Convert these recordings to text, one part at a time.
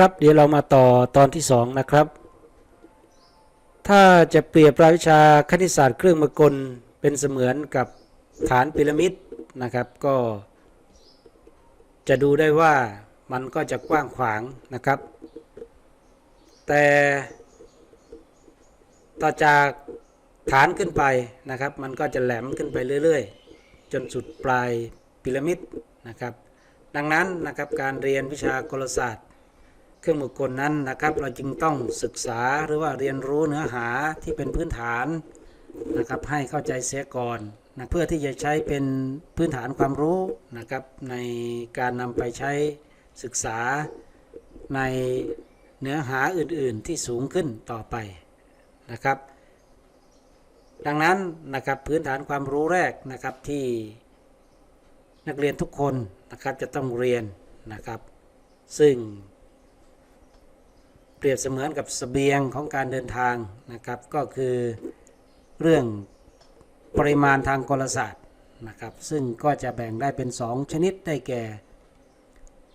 ครับ เดี๋ยวเรามาต่อตอนที่ 2 นะครับ ถ้าจะเปรียบรายวิชาคณิตศาสตร์เครื่องมือกลเป็นเสมือนกับฐานพีระมิดนะครับ ก็ จะดูได้ว่ามันก็จะกว้างขวางนะครับ แต่ต่อจากฐานขึ้นไปนะครับ มันก็จะแหลมขึ้นไปเรื่อยๆ จนสุดปลายพีระมิดนะครับ ดังนั้นนะครับการเรียนวิชากลศาสตร์ เครื่องมือกลนั้นนะครับ เราจึงต้องศึกษาหรือว่าเรียนรู้เนื้อหาที่เป็นพื้นฐานนะครับให้เข้าใจเสียก่อนนะเพื่อที่จะใช้เป็นพื้นฐานความรู้นะครับในการนำไปใช้ศึกษาในเนื้อหาอื่นๆที่สูงขึ้นต่อไปนะครับ ดังนั้นนะครับพื้นฐานความรู้แรกนะครับที่นักเรียนทุกคนนะครับจะต้องเรียนนะครับ ซึ่ง เปรียบเสมือนกับสเสบียงของการเดินทางนะครับ ก็คือเรื่องปริมาณทางกลศาสตร์นะครับ ซึ่งก็จะแบ่งได้เป็น 2 ชนิดได้แก่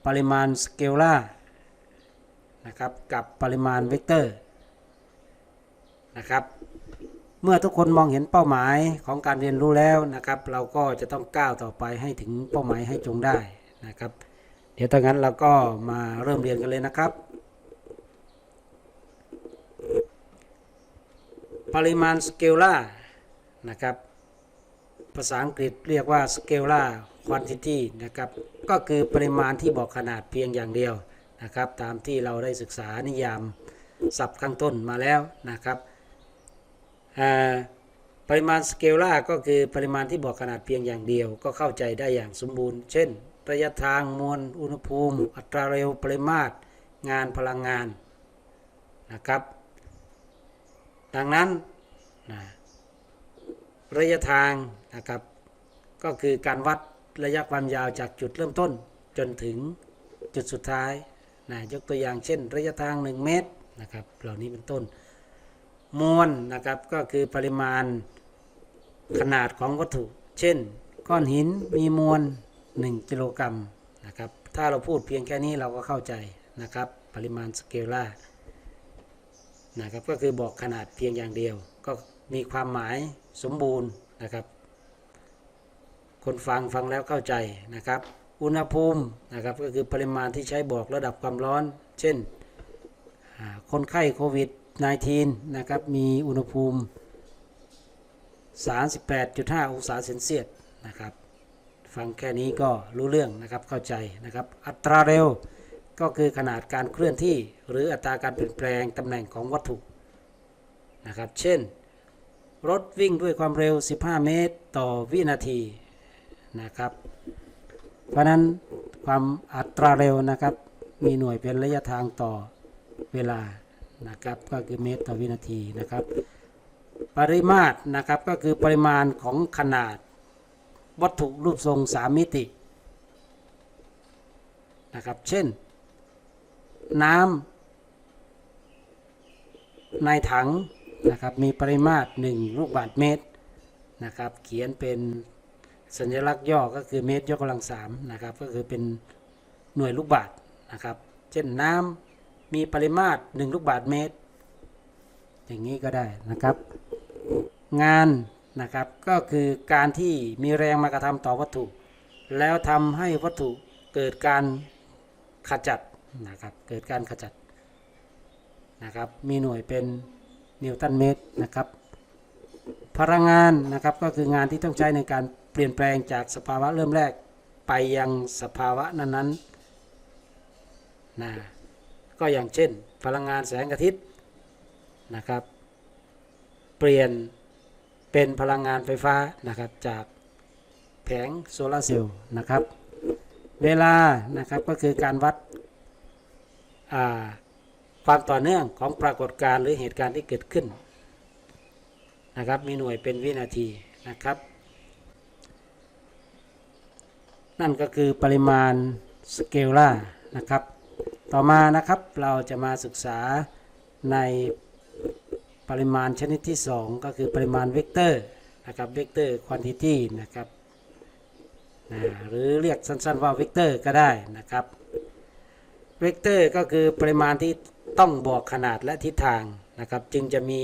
ปริมาณสเกลาร์นะครับกับปริมาณเวกเตอร์นะครับเมื่อทุกคนมองเห็นเป้าหมายของการเรียนรู้แล้วนะครับ เราก็จะต้องก้าวต่อไปให้ถึงเป้าหมายให้จงได้นะครับ เดี๋ยวถ้างั้นเราก็มาเริ่มเรียนกันเลยนะครับ ปริมาณสเกลล่านะครับ ภาษาอังกฤษเรียกว่าสเกลล่าควอนติตี้นะครับ ก็คือปริมาณที่บอกขนาดเพียงอย่างเดียวนะครับ ตามที่เราได้ศึกษานิยามศัพท์ข้างต้นมาแล้วนะครับปริมาณสเกลล่าก็คือปริมาณที่บอกขนาดเพียงอย่างเดียว ก็เข้าใจได้อย่างสมบูรณ์ เช่น ระยะทางมวลอุณหภูมิ อัตราเร็วปริมาตรงานพลังงานนะครับ ดังนั้นนะระยะทางนะครับ ก็คือการวัดระยะความยาวจากจุดเริ่มต้นจนถึงจุดสุดท้ายนะยกตัวอย่างเช่น ระยะทาง 1 เมตรนะครับ เหล่านี้เป็นต้น มวลนะครับก็คือปริมาณขนาดของวัตถุ เช่น ก้อนหินมีมวล 1 กิโลกรัมนะครับ ถ้าเราพูดเพียงแค่นี้เราก็เข้าใจนะครับ ปริมาณสเกลล่า นะครับก็คือบอกขนาดเพียงอย่างเดียว ก็มีความหมายสมบูรณ์นะครับ คนฟังฟังแล้วเข้าใจนะครับ อุณหภูมินะครับก็คือปริมาณที่ใช้บอกระดับความร้อน เช่นคนไข้โควิด -19 นะครับมีอุณหภูมิ 38.5 องศาเซนเซียสนะครับ ฟังแค่นี้ก็รู้เรื่องนะครับเข้าใจนะครับ อัตราเร็ว ก็คือขนาดการเคลื่อนที่หรืออัตราการเปลี่ยนแปลงตำแหน่งของวัตถุนะครับ เช่น รถวิ่งด้วยความเร็ว 15 เมตรต่อวินาทีนะครับ เพราะนั้นความอัตราเร็วนะครับ มีหน่วยเป็นระยะทางต่อเวลานะครับ ก็คือเมตรต่อวินาทีนะครับ ปริมาตรนะครับก็คือปริมาณของขนาดวัตถุรูปทรง 3 มิตินะครับ เช่น น้ำในถังนะครับมีปริมาตร 1 ลูกบาศก์เมตรนะครับเขียนเป็นสัญลักษณ์ย่อก็คือเมตรยกกำลังสามนะครับก็คือเป็นหน่วยลูกบาศก์นะครับเช่นน้ำมีปริมาตร 1 ลูกบาศก์เมตร อย่างนี้ก็ได้นะครับ งานนะครับก็คือการที่มีแรงมากระทำต่อวัตถุ แล้วทำให้วัตถุเกิดการขจัด นะครับเกิดการขจัดนะครับมีหน่วยเป็นนิวตันเมตรนะครับพลังงานนะครับก็คืองานที่ต้องใช้ในการเปลี่ยนแปลงจากสภาวะเริ่มแรกไปยังสภาวะนั้นๆนะก็อย่างเช่น พลังงานแสงอาทิตย์นะครับ เปลี่ยนเป็นพลังงานไฟฟ้านะครับจากแผงโซลาร์เซลล์นะครับ เวลานะครับก็คือการวัด ความต่อเนื่องของปรากฏการณ์หรือเหตุการณ์ที่เกิดขึ้นนะครับ มีหน่วยเป็นวินาทีนะครับนั่นก็คือปริมาณสเกลล่านะครับ ต่อมานะครับเราจะมาศึกษาในปริมาณชนิดที่ 2 ก็คือปริมาณเวกเตอร์นะครับเวกเตอร์ควอนติตี้นะครับหรือเรียกสั้นๆว่าเวกเตอร์ก็ได้นะครับ เวกเตอร์ก็คือปริมาณที่ต้องบอกขนาดและทิศทางนะครับ จึงจะมี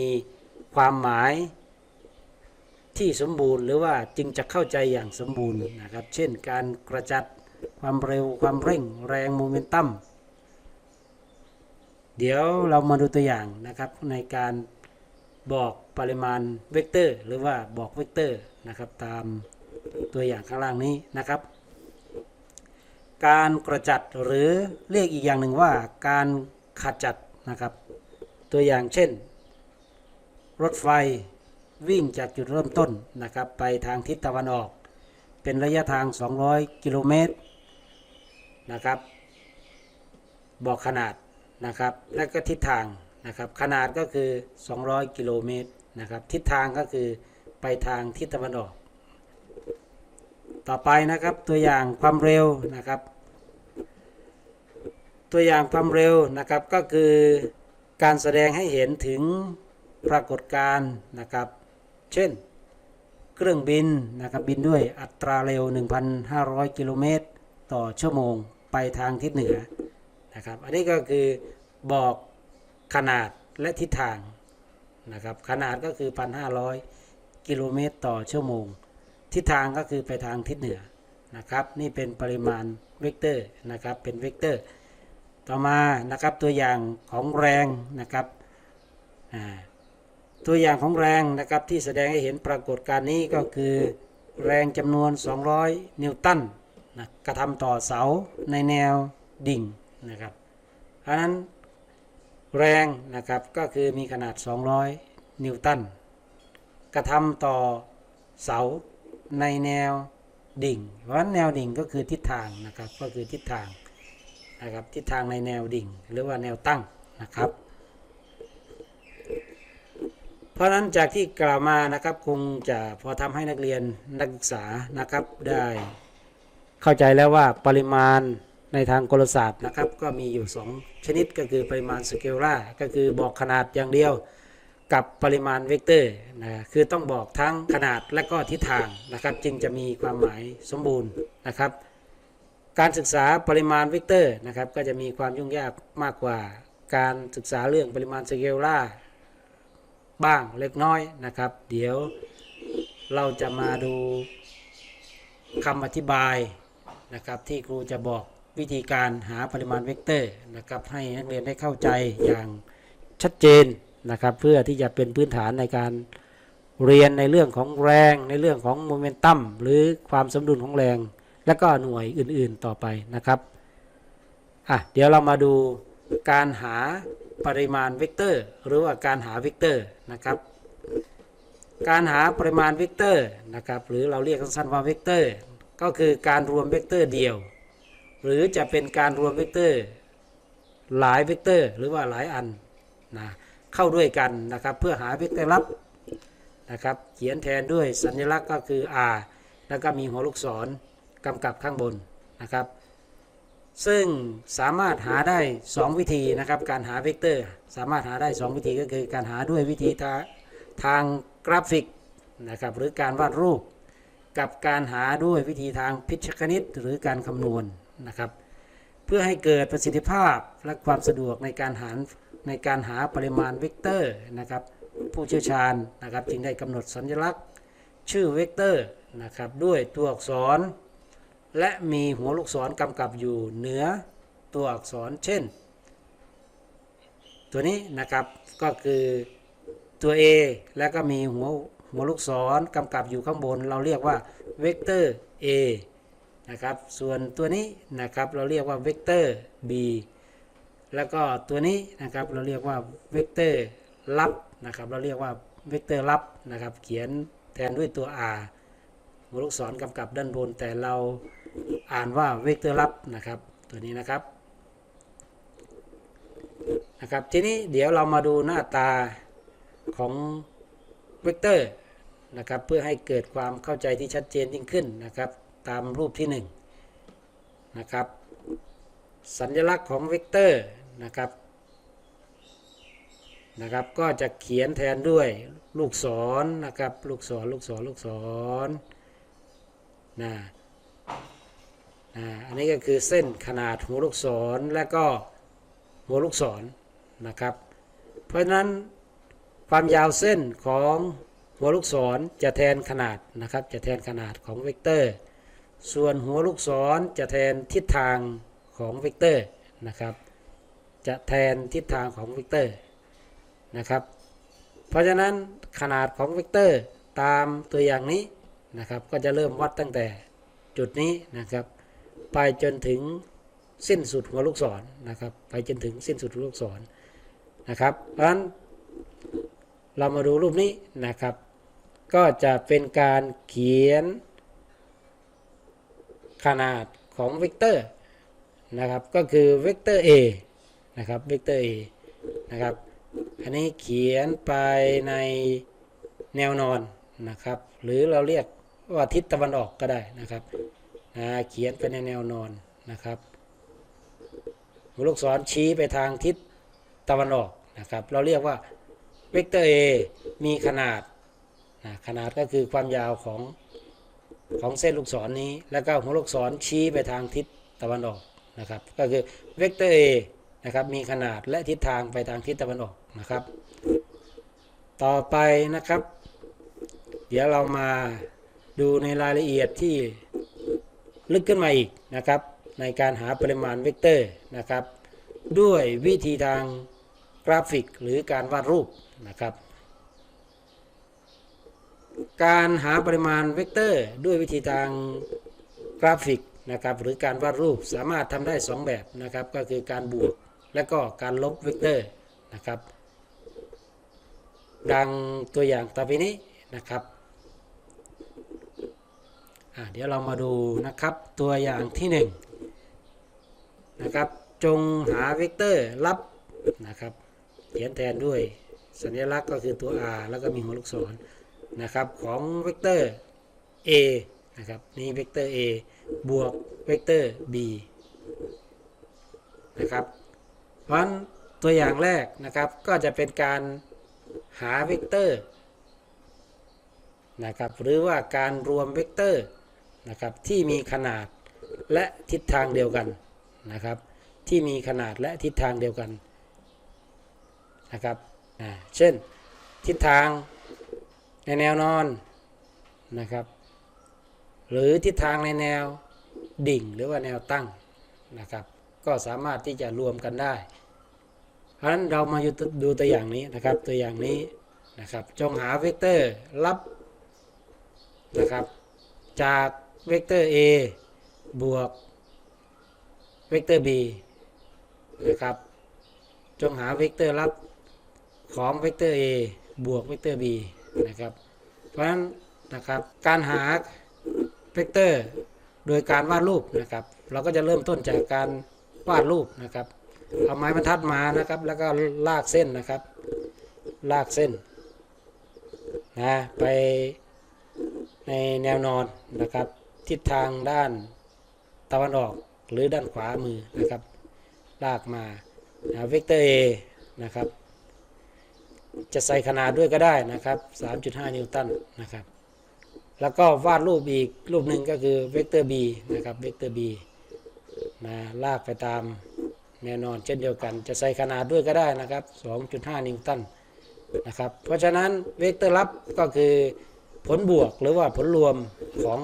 ความหมายที่สมบูรณ์ หรือว่าจึงจะเข้าใจอย่างสมบูรณ์นะครับ เช่นการกระจัดความเร็วความเร่งแรงโมเมนตัมเดี๋ยวเรามาดูตัวอย่างนะครับในการบอกปริมาณเวกเตอร์ หรือว่าบอกเวกเตอร์นะครับตามตัวอย่างข้างล่างนี้นะครับ การกระจัดหรือเรียกอีกอย่างหนึ่งว่าการขจัดนะครับ ตัวอย่างเช่น รถไฟวิ่งจากจุดเริ่มต้นนะครับ ไปทางทิศตะวันออก เป็นระยะทาง 200 กิโลเมตรนะครับ บอกขนาดนะครับ และก็ทิศทางนะครับ ขนาดก็คือ 200 กิโลเมตรนะครับ ทิศทางก็คือไปทางทิศตะวันออก ต่อไปนะครับตัวอย่างความเร็วนะครับ ตัวอย่างความเร็วนะครับก็คือการแสดงให้เห็นถึงปรากฏการณ์นะครับ เช่น เครื่องบินนะครับบินด้วยอัตราเร็ว 1,500 กิโลเมตร ต่อชั่วโมงไปทางทิศเหนือนะครับ อันนี้ก็คือบอกขนาดและทิศทางนะครับขนาดก็คือ 1,500 กิโลเมตร ต่อชั่วโมง ทิศทางก็คือไปทางทิศเหนือนะครับ นี่เป็นปริมาณเวกเตอร์นะครับเป็นเวกเตอร์ ต่อมานะครับตัวอย่างของแรงนะครับตัวอย่างของแรงนะครับที่แสดงให้เห็นปรากฏการณ์นี้ก็คือแรงจำนวน 200 นิวตันนะกระทำต่อเสาในแนวดิ่งนะครับเพราะนั้นแรงนะครับก็คือมีขนาด 200 นิวตันกระทำต่อเสา ในแนวดิ่ง เพราะฉะนั้นแนวดิ่งก็คือทิศทางนะครับ ก็คือทิศทางนะครับ ทิศทางในแนวดิ่ง หรือว่าแนวตั้งนะครับ เพราะฉะนั้นจากที่กล่าวมานะครับคงจะพอทำให้นักเรียนนักศึกษานะครับได้ เข้าใจแล้วว่าปริมาณในทางกลศาสตร์นะครับ ก็มีอยู่ 2 ชนิดก็คือปริมาณสเกลล่าก็คือบอกขนาดอย่างเดียว กับปริมาณเวกเตอร์นะคือต้องบอกทั้งขนาดและก็ทิศทางนะครับ จึงจะมีความหมายสมบูรณ์นะครับ การศึกษาปริมาณเวกเตอร์นะครับ ก็จะมีความยุ่งยากมากกว่า การศึกษาเรื่องปริมาณสเกลล่าบ้างเล็กน้อยนะครับ เดี๋ยวเราจะมาดูคำอธิบายนะครับ ที่ครูจะบอกวิธีการหาปริมาณเวกเตอร์นะครับ ให้นักเรียนได้เข้าใจอย่างชัดเจน นะครับ เพื่อที่จะเป็นพื้นฐานในการเรียนในเรื่องของแรงในเรื่องของโมเมนตัมหรือความสมดุลของแรง และก็หน่วยอื่นๆต่อไปนะครับอะเดี๋ยวเรามาดูการหาปริมาณเวกเตอร์ หรือว่าการหาเวกเตอร์นะครับ การหาปริมาณเวกเตอร์นะครับหรือเราเรียกสั้นๆว่าเวกเตอร์ ก็คือการรวมเวกเตอร์เดียว หรือจะเป็นการรวมเวกเตอร์ หลายเวกเตอร์ หรือว่าหลายอันนะ เข้าด้วยกันนะครับ เพื่อหาเวกเตอร์ลับนะครับ เขียนแทนด้วยสัญลักษณ์ก็คือ r แล้วก็มีหัวลูกศรกำกับข้างบนนะครับ ซึ่งสามารถหาได้ 2 วิธีนะครับ การหาเวกเตอร์ สามารถหาได้ 2 วิธีก็คือการหาด้วยวิธีทาทางกราฟิกนะครับหรือการวาดรูป กับการหาด้วยวิธีทางพิชคณิตหรือการคำนวณนะครับ เพื่อให้เกิดประสิทธิภาพและความสะดวกในการหา ในการหาปริมาณเวกเตอร์นะครับผู้เชี่ยวชาญนะครับจึงได้กำหนดสัญลักษณ์ ชื่อเวกเตอร์นะครับด้วยตัวอักษร และมีหัวลูกศรกำกับอยู่เหนือตัวอักษรเช่น ตัวนี้นะครับก็คือตัว A แล้วก็มีหัวหัวลูกศรกำกับอยู่ข้างบน เราเรียกว่าเวกเตอร์ A นะครับส่วนตัวนี้นะครับเราเรียกว่าเวกเตอร์ B แล้วก็ตัวนี้นะครับเราเรียกว่าเวกเตอร์ลับนะครับ เราเรียกว่าเวกเตอร์ลับนะครับ เขียนแทนด้วยตัว R หัวลูกศรกำกับด้านบน แต่เราอ่านว่าเวกเตอร์ลับนะครับ ตัวนี้นะครับนะครับทีนี้เดี๋ยวเรามาดูหน้าตาของเวกเตอร์นะครับ เพื่อให้เกิดความเข้าใจที่ชัดเจนยิ่งขึ้นนะครับ ตามรูปที่1นงนะครับ สัญลักษณ์ของเวกเตอร์ นะครับนะครับ ก็จะเขียนแทนด้วยลูกศรนะครับ ลูกศรลูกศรลูกศรนะอ่าอันนี้ก็คือเส้นขนาดหัวลูกศรและก็หัวลูกศรนะครับ เพราะฉะนั้นความยาวเส้นของหัวลูกศรจะแทนขนาดนะครับ จะแทนขนาดของเวกเตอร์ ส่วนหัวลูกศรจะแทนทิศทางของเวกเตอร์นะครับ จะแทนทิศทางของเวกเตอร์นะครับ เพราะฉะนั้นขนาดของเวกเตอร์ตามตัวอย่างนี้นะครับก็จะเริ่มวัดตั้งแต่จุดนี้นะครับ ไปจนถึงสิ้นสุดหัวลูกศรนะครับ ไปจนถึงสิ้นสุดหัวลูกศรนะครับ เพราะฉะนั้นเรามาดูรูปนี้นะครับ ก็จะเป็นการเขียนขนาดของเวกเตอร์นะครับ ก็คือเวกเตอร์ A นะครับเวกเตอร์ A นะครับ อันนี้เขียนไปในแนวนอนนะครับ หรือเราเรียกว่าทิศตะวันออกก็ได้นะครับนะเขียนไปในแนวนอนนะครับหัวลูกศรชี้ไปทางทิศตะวันออกนะครับ เราเรียกว่าเวกเตอร์ A มีขนาดนะขนาดก็คือความยาวของของเส้นลูกศรนี้ แล้วก็หัวลูกศรชี้ไปทางทิศตะวันออกนะครับ ก็คือเวกเตอร์ A นะครับมีขนาดและทิศทางไปทางทิศตะวันออกนะครับ ต่อไปนะครับ เดี๋ยวเรามาดูในรายละเอียดที่ลึกขึ้นมาอีกนะครับ ในการหาปริมาณเวกเตอร์นะครับ ด้วยวิธีทางกราฟิกหรือการวาดรูปนะครับ การหาปริมาณเวกเตอร์ ด้วยวิธีทางกราฟิกนะครับหรือการวาดรูปสามารถทำได้ 2 แบบนะครับ ก็คือการบวก และก็การลบเวกเตอร์นะครับ ดังตัวอย่างต่อไปนี้นะครับเดี๋ยวเรามาดูนะครับตัวอย่างที่1นงนะครับจงหาเวกเตอร์ลับนะครับเขียนแทนด้วยสัญลักษณ์ก็คือตัว r แล้วก็มีหัวลูกศรนะครับของเวกเตอร์ a นะครับนี่เวกเตอร์ a บวกเวกเตอร์ b นะครับ ราะฉะนั้นตัวอย่างแรกนะครับก็จะเป็นการหาเวกเตอร์นะครับหรือว่าการรวมเวกเตอร์นะครับที่มีขนาดและทิศทางเดียวกันนะครับ ที่มีขนาดและทิศทางเดียวกันนะครับเช่นทิศทางในแนวนอนนะครับ หรือทิศทางในแนวดิ่งหรือว่าแนวตั้งนะครับ ก็สามารถที่จะรวมกันได้ เพราะฉะนั้นเรามาดูตัวอย่างนี้นะครับ ตัวอย่างนี้นะครับ จงหาเวกเตอร์ลับนะครับ จากเวกเตอร์ a บวกเวกเตอร์ b นะครับ จงหาเวกเตอร์ลับของเวกเตอร์ a บวกเวกเตอร์ b นะครับ เพราะฉะนั้นนะครับการหาเวกเตอร์โดยการวาดรูปนะครับ เราก็จะเริ่มต้นจากการ วาดรูปนะครับ เอาไม้บรรทัดมานะครับ แล้วก็ลากเส้นนะครับ ลากเส้นนะไปในแนวนอนนะครับ ทิศทางด้านตะวันออกหรือด้านขวามือนะครับ ลากมาเวกเตอร์ A นะครับ จะใส่ขนาดด้วยก็ได้นะครับ 3.5 นิวตันนะครับ แล้วก็วาดรูปอีกรูปหนึ่งก็คือเวกเตอร์ B นะครับ เวกเตอร์ B นะลากไปตามแนวนอนเช่นเดียวกัน จะใส่ขนาดด้วยก็ได้นะครับ 2.5 นิวตันนะครับเพราะฉะนั้นเวกเตอร์ลับก็คือผลบวกหรือว่าผลรวมของ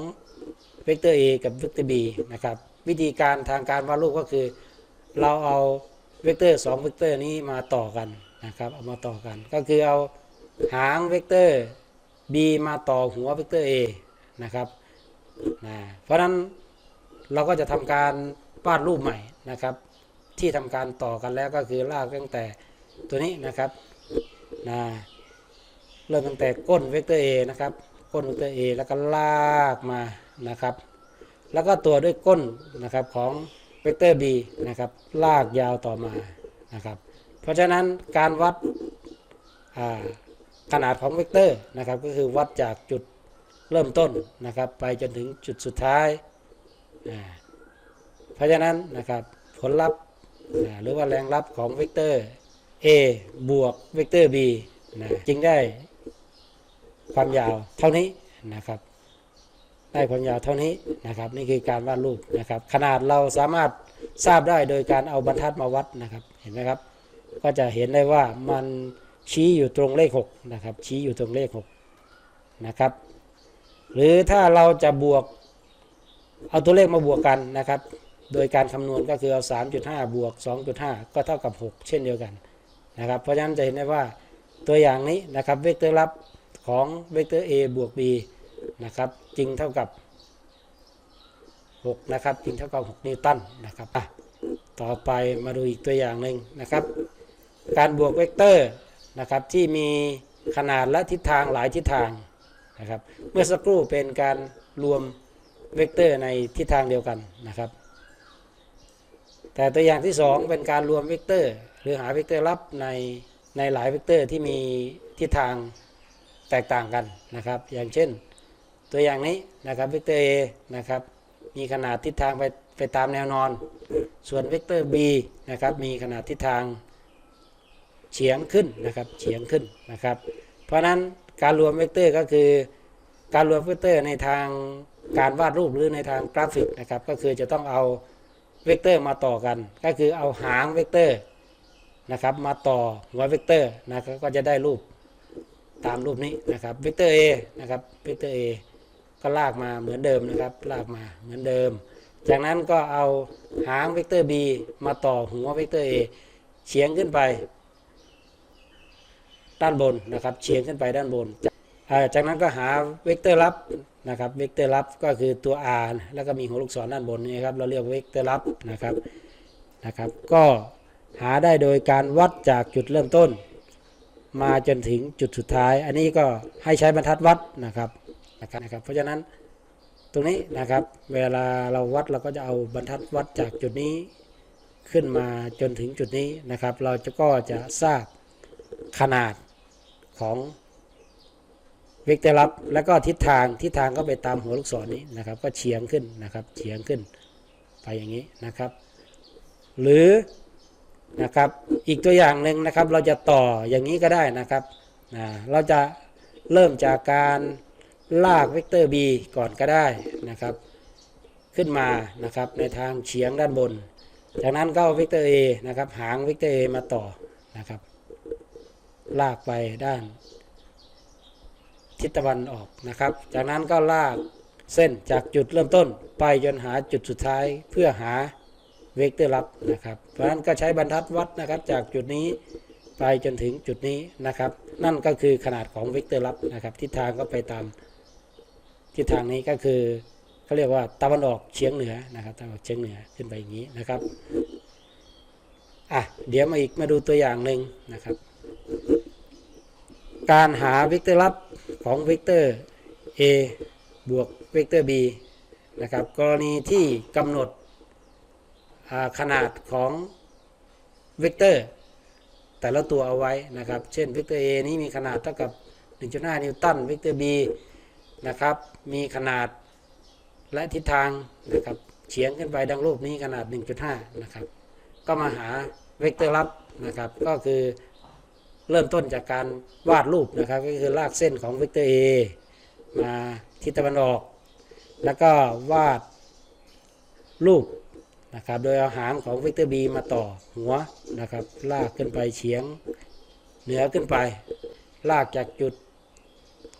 เวกเตอร์ A กับเวกเตอร์ B นะครับวิธีการทางการวาดรูปก็คือ เราเอาเวกเตอร์2เวกเตอร์นี้มาต่อกันนะครับเอามาต่อกัน ก็คือเอาหางเวกเตอร์ b มาต่อหัวเวกเตอร์ a นะครับนะเพราะฉะนั้นเราก็จะทำการ วาดรูปใหม่นะครับ ที่ทำการต่อกันแล้วก็คือลากตั้งแต่ตัวนี้นะครับนะเริ่มตั้งแต่ก้นเวกเตอร์ a นะครับก้นเวกเตอร์ a แล้วก็ลากมานะครับ แล้วก็ตัวด้วยก้นนะครับของเวกเตอร์ b นะครับลากยาวต่อมานะครับ เพราะฉะนั้นการวัดขนาดของเวกเตอร์นะครับก็คือวัดจากจุดเริ่มต้นนะครับ ไปจนถึงจุดสุดท้าย เพราะฉะนั้นนะครับผลลัพธ์หรือว่าแรงลับของเวกเตอร์ A บวกเวกเตอร์ B นะจึงได้ความยาวเท่านี้นะครับได้ความยาวเท่านี้นะครับนี่คือการวาดรูปนะครับ ขนาดเราสามารถทราบได้โดยการเอาบรรทัดมาวัดนะครับเห็นไหมครับ ก็จะเห็นได้ว่ามันชี้อยู่ตรงเลข6นะครับชี้อยู่ตรงเลข6นะครับหรือถ้าเราจะบวกเอาตัวเลขมาบวกกันนะครับ โดยการคำนวณก็คือเอา 3.5 บวก 2.5 ก็เท่ากับ 6 เช่นเดียวกันนะครับ เพราะฉะนั้นจะเห็นได้ว่าตัวอย่างนี้นะครับเวกเตอร์ลับของเวกเตอร์ a บวก b นะครับจึงเท่ากับ 6 นะครับจึงเท่ากับ 6 นิวตันนะครับอะต่อไปมาดูอีกตัวอย่างหนึ่งนะครับ การบวกเวกเตอร์นะครับที่มีขนาดและทิศทางหลายทิศทางนะครับ เมื่อสักครู่เป็นการรวมเวกเตอร์ในทิศทางเดียวกันนะครับ แต่ตัวอย่างที่ 2 เป็นการรวมเวกเตอร์ หรือหาเวกเตอร์ลับในในหลายเวกเตอร์ที่มีทิศทางแตกต่างกันนะครับ อย่างเช่น ตัวอย่างนี้นะครับเวกเตอร์ A นะครับมีขนาดทิศทางไปไปตามแนวนอน ส่วนเวกเตอร์ B นะครับมีขนาดทิศทางเฉียงขึ้นนะครับเฉียงขึ้นนะครับ เพราะฉะนั้นการรวมเวกเตอร์ก็คือการรวมเวกเตอร์ในทางการวาดรูปหรือในทางกราฟิกนะครับ ก็คือจะต้องเอา เวกเตอร์มาต่อกัน ก็คือเอาหางเวกเตอร์นะครับ มาต่อหัวเวกเตอร์นะครับก็จะได้รูปตามรูปนี้นะครับเวกเตอร์ A นะครับเวกเตอร์ A ก็ลากมาเหมือนเดิมนะครับ ลากมาเหมือนเดิม จากนั้นก็เอาหางเวกเตอร์ b มาต่อหัวเวกเตอร์ a เฉียงขึ้นไป ด้านบนนะครับเฉียงขึ้นไปด้านบน จากนั้นก็หาเวกเตอร์ลับ นะครับเวกเตอร์ลับก็คือตัว r แล้วก็มีหัวลูกศรด้านบนนี่ครับเราเรียกเวกเตอร์ลับนะครับนะครับก็หาได้โดยการวัดจากจุดเริ่มต้น มาจนถึงจุดสุดท้าย อันนี้ก็ให้ใช้บรรทัดวัดนะครับนะครับเพราะฉะนั้นตรงนี้นะครับเวลาเราวัดเราก็จะเอาบรรทัดวัดจากจุดนี้ขึ้นมาจนถึงจุดนี้นะครับ เราจะก็จะทราบขนาดของ เวกเตอร์ลับแล้วก็ทิศทางทิศทางก็ไปตามหัวลูกศรนี้นะครับ ก็เฉียงขึ้นนะครับเฉียงขึ้นไปอย่างนี้นะครับ หรือนะครับอีกตัวอย่างหนึ่งนะครับ เราจะต่ออย่างนี้ก็ได้นะครับอ่าเราจะเริ่มจากการลากเวกเตอร์ b ก่อนก็ได้นะครับ ขึ้นมานะครับในทางเฉียงด้านบน จากนั้นก็เอาเวกเตอร์ a นะครับหางเวกเตอร์ a มาต่อนะครับ ลากไปด้าน ทิศตะวันออกนะครับ จากนั้นก็ลากเส้นจากจุดเริ่มต้นไปจนหาจุดสุดท้ายเพื่อหาเวกเตอร์ลับนะครับ เพราะฉะนั้นก็ใช้บรรทัดวัดนะครับ จากจุดนี้ไปจนถึงจุดนี้นะครับ นั่นก็คือขนาดของเวกเตอร์ลับนะครับทิศทางก็ไปตามทิศทางนี้ก็คือเขาเรียกว่าตะวันออกเฉียงเหนือนะครับตะวันออกเฉียงเหนือขึ้นไปอย่างนี้นะครับอะเดี๋ยวมาอีกมาดูตัวอย่างหนึ่งนะครับ การหาเวกเตอร์ลับ ของเวกเตอร์ a บวกเวกเตอร์ b นะครับ กรณีที่กำหนดขนาดของเวกเตอร์ แต่ละตัวเอาไว้นะครับ เช่นเวกเตอร์ a นี้มีขนาดเท่ากับ 1.5 นิวตัน เวกเตอร์ b นะครับ มีขนาดและทิศทางนะครับเฉียงขึ้นไปดังรูปนี้ขนาด 1.5 นะครับ ก็มาหาเวกเตอร์ลับนะครับ ก็คือ เริ่มต้นจากการวาดรูปนะครับ ก็คือลากเส้นของเวกเตอร์ A มาทิศตะวันออก แล้วก็วาดรูปนะครับโดยเอาหางของเวกเตอร์ B มาต่อหัวนะครับ ลากขึ้นไปเฉียงเหนือขึ้นไป ลากจากจุด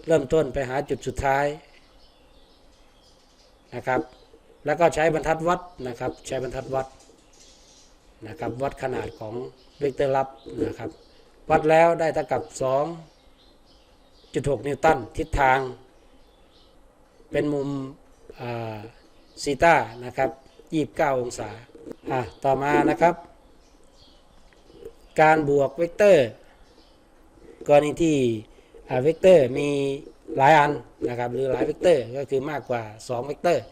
เริ่มต้นไปหาจุดสุดท้ายนะครับ แล้วก็ใช้บรรทัดวัดนะครับ ใช้บรรทัดวัดนะครับ วัดขนาดของเวกเตอร์ลับนะครับ วัดแล้วได้เท่ากับ 2.6 นิวตันทิศทาง เป็นมุมซีตานะครับ29 องศาอะต่อมานะครับ การบวกเวกเตอร์ กรณีที่เวกเตอร์มีหลายอันนะครับ หรือหลายเวกเตอร์ก็คือมากกว่า 2 เวกเตอร์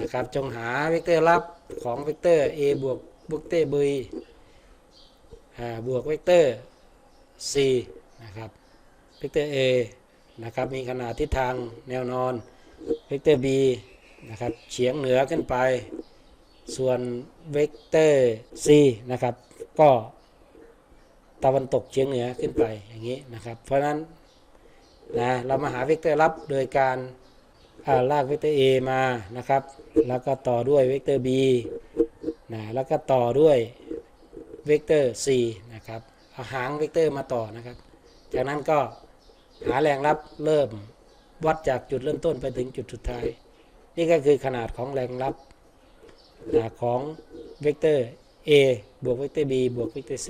นะครับจงหาเวกเตอร์ลับของเวกเตอร์ a บวกเวกเตอร์ b บวกเวกเตอร์ c นะครับเวกเตอร์ a นะครับมีขนาดทิศทางแนวนอนเวกเตอร์ b นะครับเฉียงเหนือขึ้นไป ส่วนเวกเตอร์ c นะครับก็ตะวันตกเฉียงเหนือขึ้นไปอย่างนี้นะครับ เพราะนั้นนะเรามาหาเวกเตอร์ลับโดยการอ่าลากเวกเตอร์ A มานะครับ แล้วก็ต่อด้วยเวกเตอร์ B นะแล้วก็ต่อด้วยเวกเตอร์ C นะครับ เอาหางเวกเตอร์มาต่อนะครับ จากนั้นก็หาแรงรับเริ่มวัดจากจุดเริ่มต้นไปถึงจุดสุดท้าย นี่ก็คือขนาดของแรงรับของเวกเตอร์ A บวกเวกเตอร์ B บวกเวกเตอร์ C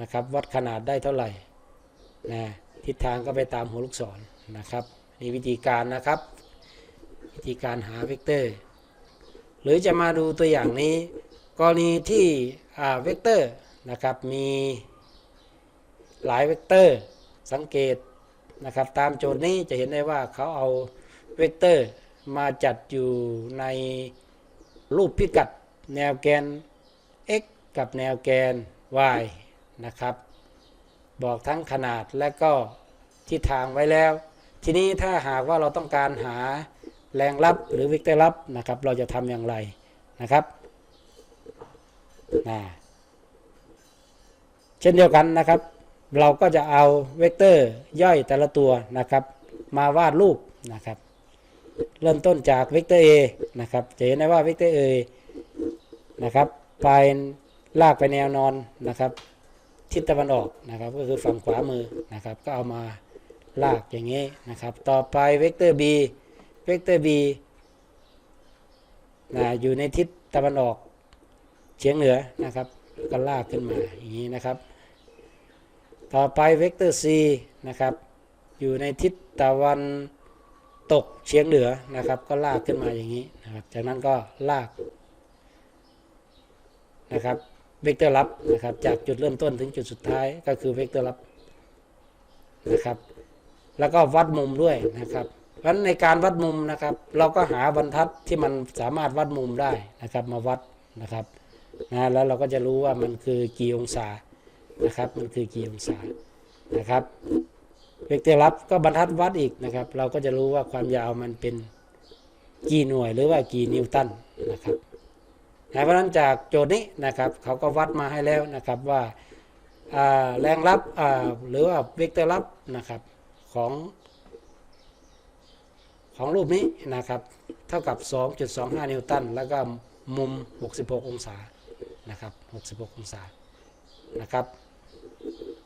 นะครับ วัดขนาดได้เท่าไหร่นะทิศทางก็ไปตามหัวลูกศรนะครับนี่วิธีการนะครับ วิธีการหาเวกเตอร์ หรือจะมาดูตัวอย่างนี้ กรณีที่เวกเตอร์ นะครับมีหลายเวกเตอร์สังเกตนะครับตามโจทย์นี้จะเห็นได้ว่าเขาเอาเวกเตอร์มาจัดอยู่ในรูปพิกัดแนวแกน x กับแนวแกน y นะครับ บอกทั้งขนาดและก็ทิศทางไว้แล้ว ทีนี้ถ้าหากว่าเราต้องการหาแรงรับหรือเวกเตอร์รับนะครับ เราจะทำอย่างไรนะครับนะ เช่นเดียวกันนะครับ เราก็จะเอาเวกเตอร์ย่อยแต่ละตัวนะครับ มาวาดรูปนะครับ เริ่มต้นจากเวกเตอร์ A นะครับจะเห็นได้ว่าเวกเตอร์ A นะครับไปลากไปแนวนอนนะครับทิศตะวันออกนะครับก็คือฝั่งขวามือนะครับ ก็เอามาลากอย่างนี้นะครับ ต่อไปเวกเตอร์ B เวกเตอร์ B นะอยู่ในทิศตะวันออกเฉียงเหนือนะครับ ก็ลากขึ้นมาอย่างนี้นะครับ ต่อไปเวกเตอร์ C นะครับ อยู่ในทิศตะวันตกเฉียงเหนือนะครับ ก็ลากขึ้นมาอย่างนี้นะครับ จากนั้นก็ลากนะครับเวกเตอร์ลับนะครับ จากจุดเริ่มต้นถึงจุดสุดท้ายก็คือเวกเตอร์ลับนะครับ แล้วก็วัดมุมด้วยนะครับเพราะฉะนั้นในการวัดมุมนะครับ เราก็หาบรรทัดที่มันสามารถวัดมุมได้นะครับ มาวัดนะครับนะแล้วเราก็จะรู้ว่ามันคือกี่องศา นะครับมันคือกี่องศานะครับเวกเตอร์ลับก็บรรทัดวัดอีกนะครับ เราก็จะรู้ว่าความยาวมันเป็นกี่หน่วยหรือว่ากี่นิวตันนะครับเพราะนั้นจากโจทย์นี้นะครับเขาก็วัดมาให้แล้วนะครับว่าาแรงรับหรือว่าเวกเตอร์รับนะครับของของรูปนี้นะครับเท่ากับ 2.25 นิวตัน แล้วก็มุม 66 องศานะครับ 66 องศานะครับ Thank you.